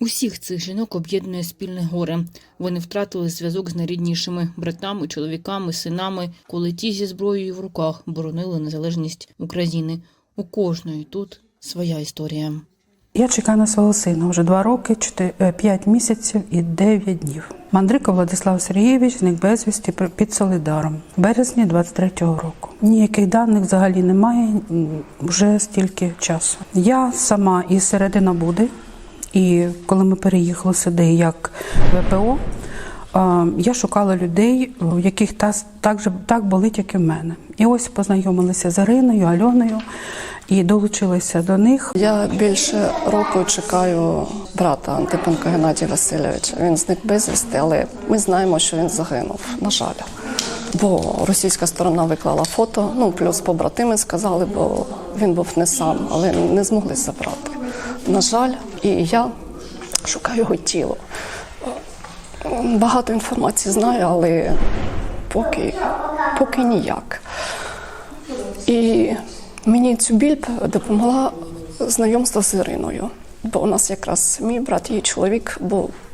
Усіх цих жінок об'єднує спільне горе. Вони втратили зв'язок з найріднішими братами, чоловіками, синами, коли ті зі зброєю в руках боронили незалежність України. У кожної тут своя історія. Я чекаю на свого сина вже два роки, 5 місяців і 9 днів. Мандрико Владислав Сергійович зник безвісті під Солидаром в березні 23-го року. Ніяких даних взагалі немає вже стільки часу. Я сама із середина Буди, і коли ми переїхали сюди як ВПО, я шукала людей, у яких та, так, же, так болить, як і в мене. І ось познайомилися з Іриною, Альоною і долучилися до них. Я більше року чекаю брата Антипенка Геннадія Васильовича. Він зник безвісти, але ми знаємо, що він загинув. На жаль. Бо російська сторона виклала фото, ну плюс побратими сказали, бо він був не сам, але не змогли забрати. На жаль, і я шукаю його тіло. Багато інформації знаю, але поки, поки ніяк. І мені цю біль допомогла знайомство з Іриною. Бо у нас якраз мій брат і чоловік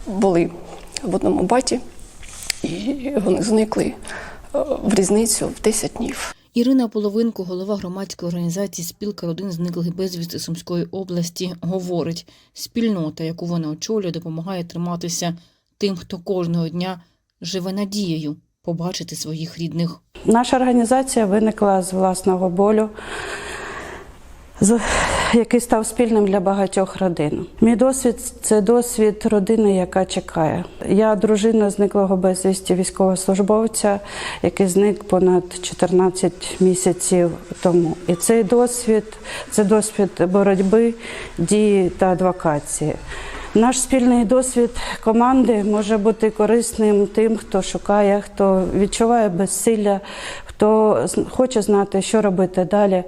були в одному баті, і вони зникли е, в різницю в 10 днів. Ірина Половинко, голова громадської організації Спілка родин зниклих безвісти Сумської області, говорить: спільнота, яку вона очолює, допомагає триматися тим, хто кожного дня живе надією побачити своїх рідних. Наша організація виникла з власного болю, який став спільним для багатьох родин. Мій досвід це досвід родини, яка чекає. Я дружина зниклого безвісті військовослужбовця, який зник понад 14 місяців тому. І цей досвід це досвід боротьби, дії та адвокації. Наш спільний досвід команди може бути корисним тим, хто шукає, хто відчуває безсилля, хто хоче знати, що робити далі.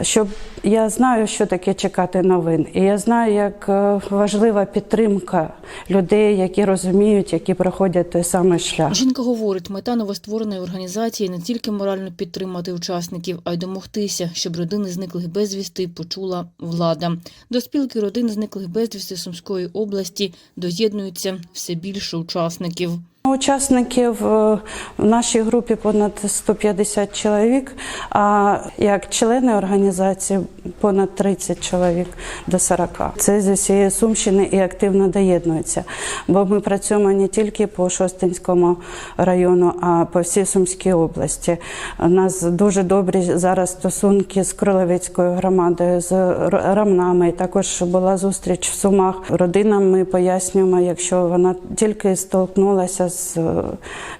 Щоб я знаю, що таке чекати новин, і я знаю, як е, важлива підтримка людей, які розуміють, які проходять той самий шлях. Жінка говорить, мета новоствореної організації не тільки морально підтримати учасників, а й домогтися, щоб родини зниклих безвісти почула влада. До спілки родин зниклих безвісти Сумської області доєднуються все більше учасників. Учасників е, в нашій групі понад 150 чоловік, а як члени організації понад 30 чоловік до 40. Це зі всієї Сумщини і активно доєднуються. Бо ми працюємо не тільки по Шостинському району, а по всій Сумській області. У нас дуже добрі зараз стосунки з Кролевецькою громадою, з Рамнами. Також була зустріч в Сумах. Родинам ми пояснюємо, якщо вона тільки столкнулася з е,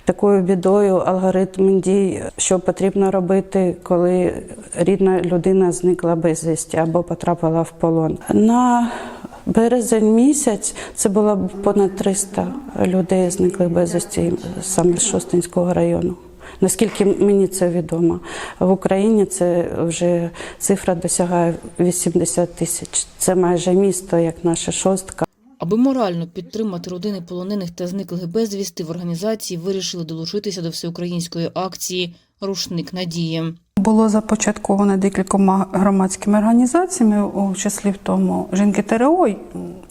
такою бідою, алгоритм дій, що потрібно робити, коли рідна людина зникла безвісті або потрапила в полон. На березень місяць це було понад 300 людей зниклих безвісті саме з Шостинського району. Наскільки мені це відомо, в Україні це вже цифра досягає 80 тисяч. Це майже місто, як наша шостка. Аби морально підтримати родини полонених та зниклих безвісти, в організації вирішили долучитися до всеукраїнської акції Рушник надії. Було започатковано декількома громадськими організаціями, у числі в тому жінки ТРО.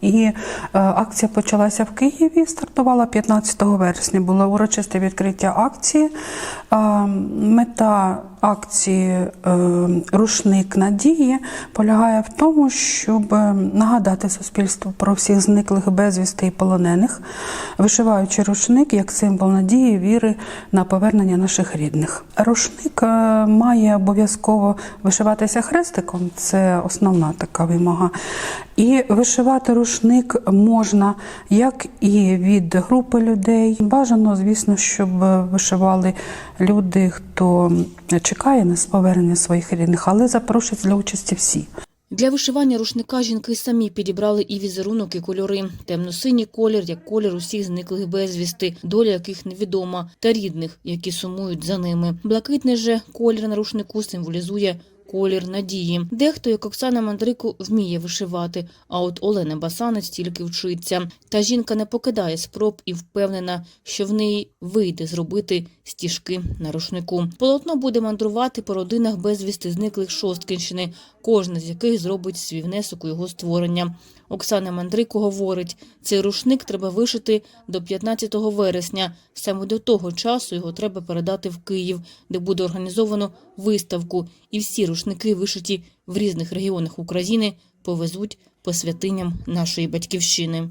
І е, акція почалася в Києві, стартувала 15 вересня. Було урочисте відкриття акції. Е, мета акції е, Рушник надії полягає в тому, щоб нагадати суспільству про всіх зниклих безвісти і полонених, вишиваючи рушник як символ надії, віри на повернення наших рідних. Рушник е, має обов'язково вишиватися хрестиком, це основна така вимога. І вишивати рушник можна як і від групи людей. Бажано, звісно, щоб вишивали люди, хто чекає на повернення своїх рідних, але запрошують для участі всі. Для вишивання рушника жінки самі підібрали і візерунок, і кольори. Темно-синій колір, як колір усіх зниклих безвісти, доля яких невідома, та рідних, які сумують за ними. Блакитний же колір на рушнику символізує колір надії. Дехто, як Оксана Мандрику, вміє вишивати. А от Олена Басанець тільки вчиться. Та жінка не покидає спроб і впевнена, що в неї вийде зробити стіжки на рушнику. Полотно буде мандрувати по родинах безвісти зниклих шосткинщини, кожна з яких зробить свій внесок у його створення. Оксана Мандрико говорить: цей рушник треба вишити до 15 вересня. Саме до того часу його треба передати в Київ, де буде організовано виставку, і всі рушники рушники, вишиті в різних регіонах України, повезуть по святиням нашої батьківщини.